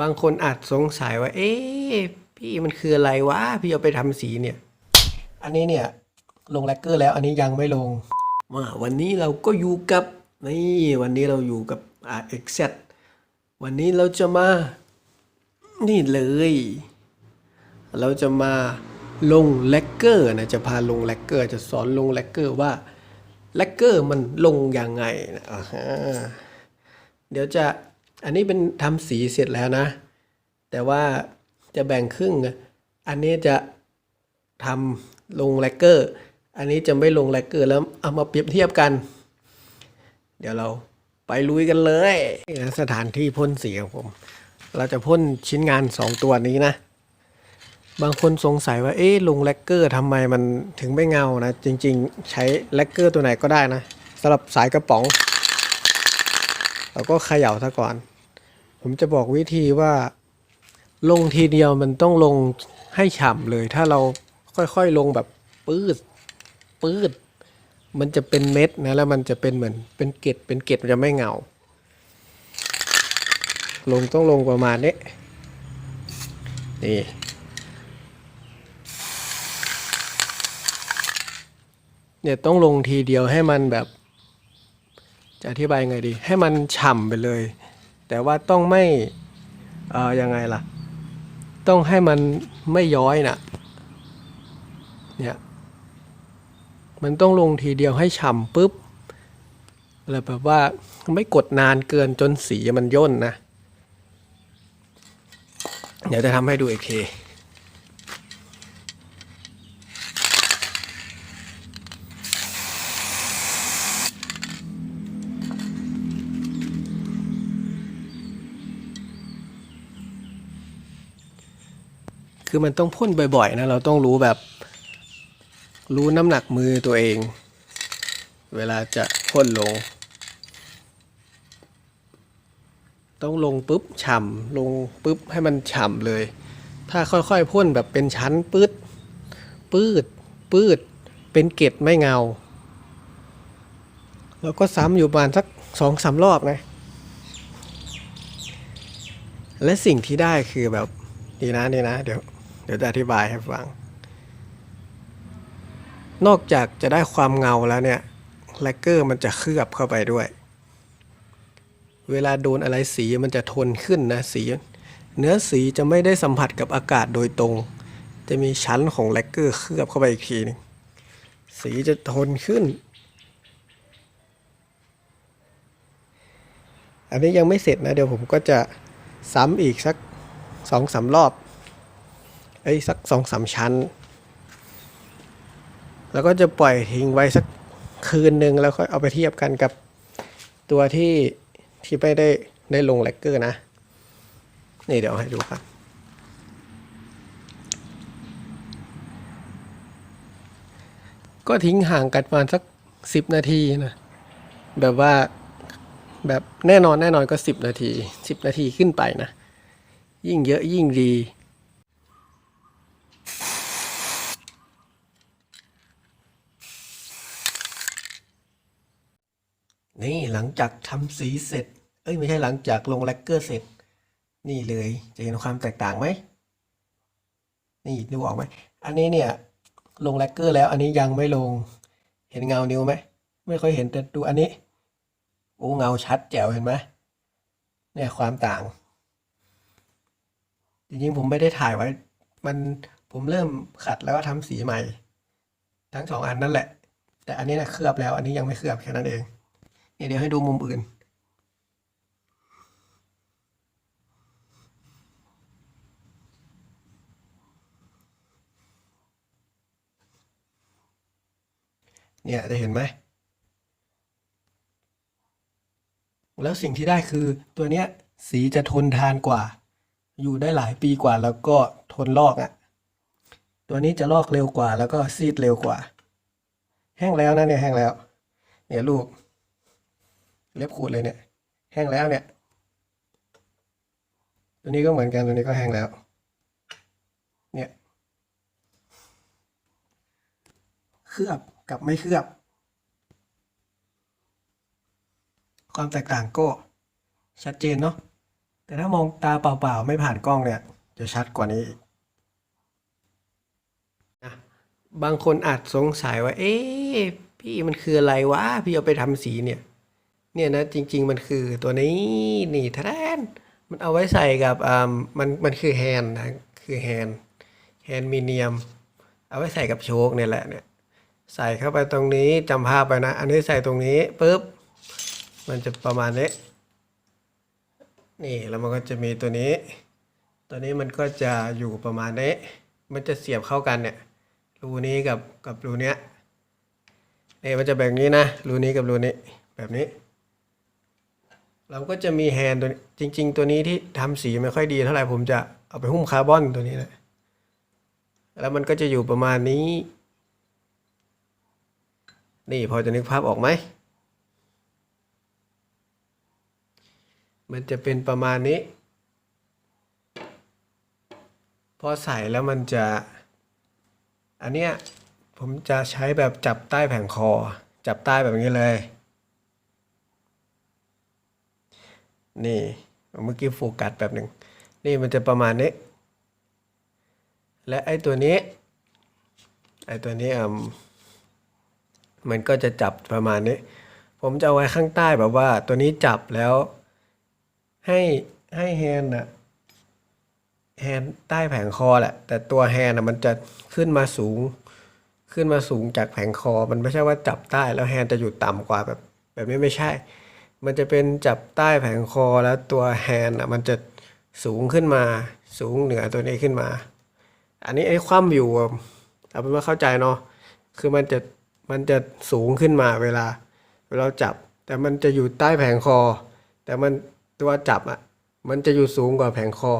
บางคนอาจสงสัยว่า เอ๊ะพี่มันคืออะไรวะ พี่เอาไปทำสีเนี่ย อันนี้เนี่ย ลงแลกเกอร์แล้วอันนี้ยังไม่ลงมาวันนี้เราก็อยู่กับ นี่วันนี้เราอยู่กับ RX วันนี้เราจะมา นี่เลย เราจะมาลงแลกเกอร์นะจะพาลงแลกเกอร์ จะสอนลงแลกเกอร์ว่าแลกเกอร์มันลงยังไงนะเดี๋ยวจะ อันนี้เป็นทำสีเสร็จแล้วนะ แต่ว่าจะแบ่งครึ่ง อันนี้จะทำลงแลกเกอร์ อันนี้จะไม่ลงแลกเกอร์แล้วเอามาเปรียบเทียบกัน เดี๋ยวเราไปลุยกันเลยนะสถานที่พ่นสีของผม เราจะพ่นชิ้นงานสองตัวนี้นะ บางคนสงสัยว่า เอ๊ะลงแลกเกอร์ทำไมมันถึงไม่เงานะ จริง ๆ ใช้แลกเกอร์ตัวไหนก็ได้นะสำหรับสายกระป๋อง เราก็เขย่าซะก่อน ผมจะบอกวิธีว่า ลงทีเดียวมันต้องลงให้ฉ่ำเลย ถ้าเราค่อยๆลงแบบปืดปืดมันจะเป็นเม็ดนะแล้วมันจะเป็นเหมือนเป็นเกล็ดเป็นเกล็ดมันจะไม่เงา ลงต้องลงประมาณนี้นี่เนี่ยต้องลงทีเดียวให้มันแบบ จะอธิบายไงดี ให้มันฉ่ำไปเลย แต่ว่าต้องไม่เอ่อยังไงล่ะ ต้องให้มันไม่ย้อยนะเนี่ยมันต้องลงทีเดียวให้ฉ่ำปุ๊บแล้วแบบว่าไม่กดนานเกินจนสีมันย่นนะ เดี๋ยวจะทำให้ดูอีกที คือมันต้องพ่นบ่อยๆนะเราต้องรู้แบบ รู้น้ำหนักมือตัวเอง เวลาจะพ่นลง ต้องลงปุ๊บฉ่ำลงปุ๊บให้มันฉ่ำเลย ถ้าค่อยๆพ่นแบบเป็นชั้นปื๊ดปื๊ดปื๊ดเป็นเกล็ดไม่เงา แล้วก็ซ้ำอยู่ประมาณสักสองสามรอบนะและสิ่งที่ได้คือแบบ ดีนะนี่นะ เดี๋ยว เดี๋ยวจะอธิบายให้ฟัง นอกจากจะได้ความเงาแล้วเนี่ยแลกเกอร์มันจะเคลือบเข้าไปด้วย เวลาโดนอะไรสีมันจะทนขึ้นนะสี เนื้อสีจะไม่ได้สัมผัสกับอากาศโดยตรง จะมีชั้นของแลกเกอร์เคลือบเข้าไปอีกทีหนึงสีจะทนขึ้น อันนี้ยังไม่เสร็จนะ เดี๋ยวผมก็จะซ้ำอีกสักสองสามรอบ เอ้ยสักสองสามชั้น แล้วก็จะปล่อยทิ้งไว้สักคืนหนึ่งแล้วค่อยเอาไปเทียบกันกับตัวที่ที่ไม่ได้ได้ลงแลกเกอร์นะ นี่เดี๋ยวให้ดูครับก็ทิ้งห่างกันประมาณสักสิบนาทีนะ แบบว่าแบบแน่นอนแน่นอนก็สิบนาทีสิบนาทีขึ้นไปนะ ยิ่งเยอะยิ่งดี นี่หลังจากทำสีเสร็จ เอ้ยไม่ใช่หลังจากลงแลกเกอร์เสร็จ นี่เลยจะเห็นความแตกต่างไหมนี่ดูออกไหมอันนี้เนี่ยลงแลกเกอร์แล้ว อันนี้ยังไม่ลงเห็นเงานิ้วไหมไม่ค่อยเห็นแต่ดูอันนี้โอ้เงาชัดแจ๋วเห็นไหมเนี่ยความต่าง จริงๆผมไม่ได้ถ่ายไว้ มันผมเริ่มขัดแล้วก็ทำสีใหม่ ทั้งสองอันนั่นแหละ แต่อันนี้นะเคลือบแล้ว อันนี้ยังไม่เคลือบแค่นั้นเอง เดี๋ยวให้ดูมุมอื่น เนี่ยจะเห็นไหม แล้วสิ่งที่ได้คือตัวเนี้ยสีจะทนทานกว่า อยู่ได้หลายปีกว่าแล้วก็ทนลอกอะ่ะ ตัวนี้จะลอกเร็วกว่าแล้วก็ซีดเร็วกว่า แห้งแล้วนะเนี่ยแห้งแล้ว เนี่ยลูก เล็บขูดเลยเนี่ย แห้งแล้วเนี่ย ตัวนี้ก็เหมือนกันตัวนี้ก็แห้งแล้ว เนี่ยเคลือบกับไม่เคลือบ ความแตกต่างก็ชัดเจนเนาะแต่ถ้ามองตาเปล่าๆ ไม่ผ่านกล้องเนี่ย จะชัดกว่านี้นะบางคนอาจสงสัยว่า เอ๊ะพี่มันคืออะไรวะ พี่เอาไปทำสีเนี่ย เนี่ยนะจริง ๆ มันคือตัวนี้นี่ทแทนมันเอาไว้ใส่กับอ่ามันมันคือแฮนนะคือแฮนแฮนมีเนียม เอาไว้ใส่กับโชคเนี่ยแหละเนี่ยใส่เข้าไปตรงนี้จำภาพไปนะ อันนี้ใส่ตรงนี้ปุ๊บมันจะประมาณนี้นี่แล้วมันก็จะมีตัวนี้ ตัวนี้มันก็จะอยู่ประมาณนี้ มันจะเสียบเข้ากันเนี่ยรูนี้กับกับรูเนี้ยนี่มันจะแบ่งนี้นะรูนี้กับรูนี้แบบนี้ เราก็จะมีแฮนด์ตัวจริง ๆ ตัวนี้ที่ทำสีไม่ค่อยดีเท่าไหร่ผมจะเอาไปหุ้มคาร์บอนตัวนี้แหละแล้วมันก็จะอยู่ประมาณนี้ นี่พอจะนึกภาพออกไหม มันจะเป็นประมาณนี้ พอใส่แล้วมันจะ อันเนี้ยผมจะใช้แบบจับใต้แผงคอ จับใต้แบบนี้เลย นี่เมื่อกี้โฟกัสแบบหนึ่งนี่มันจะประมาณนี้ และไอ้ตัวนี้ไอ้ตัวนี้อะมันก็จะจับประมาณนี้ ผมจะเอาไว้ข้างใต้แบบว่า ตัวนี้จับแล้ว ให้ให้แฮนด์อะแฮนใต้แผงคอแหละ แต่ตัวแฮนด์อะมันจะขึ้นมาสูง ขึ้นมาสูงจากแผงคอ มันไม่ใช่ว่าจับใต้แล้วแฮนจะอยู่ต่ำกว่าแบบ แบบนี้ไม่ใช่ มันจะเป็นจับใต้แผงคอแล้วตัวแฮนด์อะมันจะสูงขึ้นมา สูงเหนือตัวนี้ขึ้นมา อันนี้ไอ้คว่ำอยู่เอาเป็นว่าเข้าใจเนาะคือมันจะมันจะสูงขึ้นมาเวลาเวลาจับ แต่มันจะอยู่ใต้แผงคอ แต่มันตัวจับอะมันจะอยู่สูงกว่าแผงคอ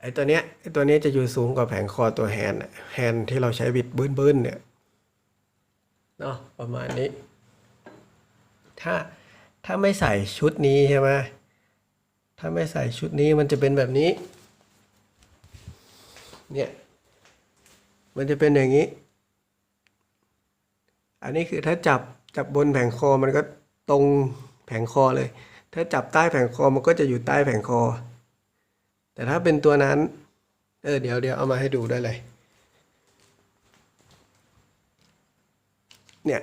ไอ้ตัวเนี้ยไอ้ตัวเนี้ยจะอยู่สูงกว่าแผงคอตัวแฮนด์แฮนด์ที่เราใช้บิดบื้นๆเนี่ยเนาะประมาณนี้ ถ้า ถ้าไม่ใส่ชุดนี้ใช่ไหมถ้าไม่ใส่ชุดนี้มันจะเป็นแบบนี้ เนี่ย มันจะเป็นอย่างนี้ อันนี้คือถ้าจับจับบนแผงคอมันก็ตรงแผงคอเลย ถ้าจับใต้แผงคอมันก็จะอยู่ใต้แผงคอ แต่ถ้าเป็นตัวนั้น เออเดี๋ยวเดี๋ยวเอามาให้ดูได้เลย เนี่ย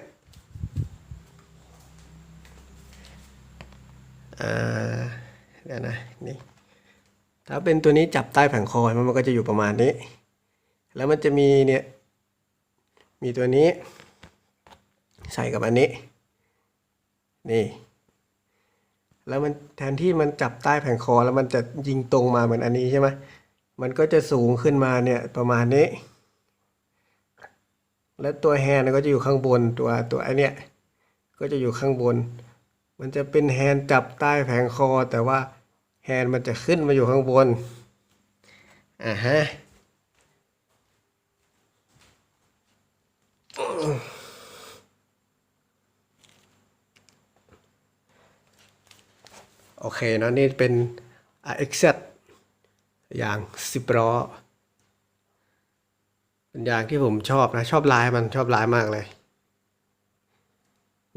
อ่าเดี๋ยวนะนี่ถ้าเป็นตัวนี้จับใต้แผงคอมันมันก็จะอยู่ประมาณนี้ แล้วมันจะมีเนี่ย มีตัวนี้ ใส่กับอันนี้ นี่ แล้วมันแทนที่มันจับใต้แผงคอ แล้วมันจะยิงตรงมาเหมือนอันนี้ใช่ไหมมันก็จะสูงขึ้นมาเนี่ยประมาณนี้ และตัวแฮน์ก็จะอยู่ข้างบนตัวตัวไอเนี้ยก็จะอยู่ข้างบน มันจะเป็นแฮนด์จับใต้แผงคอ แต่ว่าแฮนด์มันจะขึ้นมาอยู่ข้างบน อ่าฮะโอเคเนะนี่เป็น RX อย่างสิบล้อเป็นอย่างที่ผมชอบนะ ชอบลายมันชอบลายมากเลย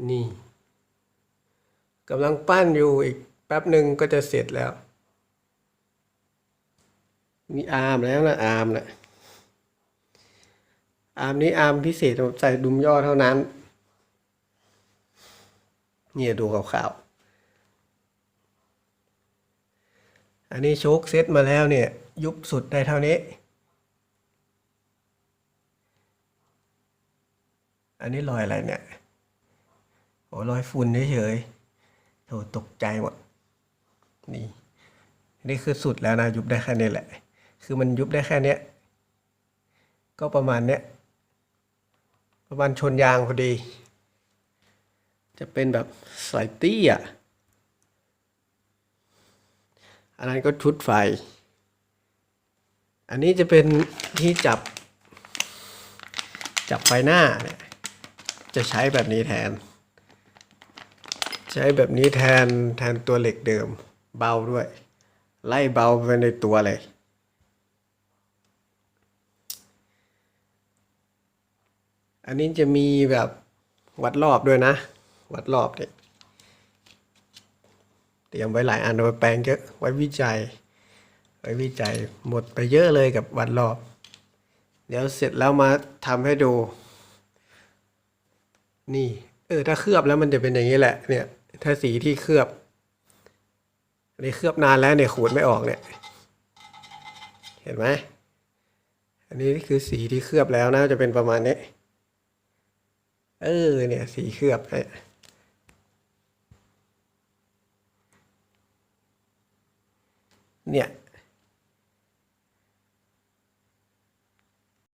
นี่ กำลังปั้นอยู่อีกแป๊บหนึ่งก็จะเสร็จแล้วมีอาร์มแล้วนะอาร์มนะอาร์มนี้อาร์มพิเศษใส่ดุมย่อเท่านั้น เนี่ยดูขาวๆอันนี้โชคเซตมาแล้วเนี่ย ยุบสุดได้เท่านี้ อันนี้รอยอะไรเนี่ยโอ้รอยฝุ่นเฉยๆ โถตกใจหมดนี่นี่คือสุดแล้วนะยุบได้แค่นี้แหละ คือมันยุบได้แค่เนี้ยก็ประมาณเนี้ยประมาณชนยางพอดี จะเป็นแบบสายตี้อะอันนั้นก็ชุดไฟ อันนี้จะเป็นที่จับ จับไฟหน้าเนี่ยจะใช้แบบนี้แทน ใช้แบบนี้แทนแทนตัวเหล็กเดิม เบาด้วย ไล่เบาไปในตัวเลย อันนี้จะมีแบบวัดรอบด้วยนะ วัดรอบเนี่ยเตรียมไว้หลายอันเอาไว้แปลงเยอะไว้วิจัย ไว้วิจัยหมดไปเยอะเลยกับวันรอบ เดี๋ยวเสร็จแล้วมาทำให้ดู นี่ เออ ถ้าเคลือบแล้วมันจะเป็นอย่างนี้แหละเนี่ย ถ้าสีที่เคลือบอันนี้เคลือบนานแล้วเนี่ยขูดไม่ออกเนี่ย เห็นไหมอันนี้คือสีที่เคลือบแล้วนะจะเป็นประมาณนี้ เออเนี่ยสีเคลือบเนี่ยเนี่ย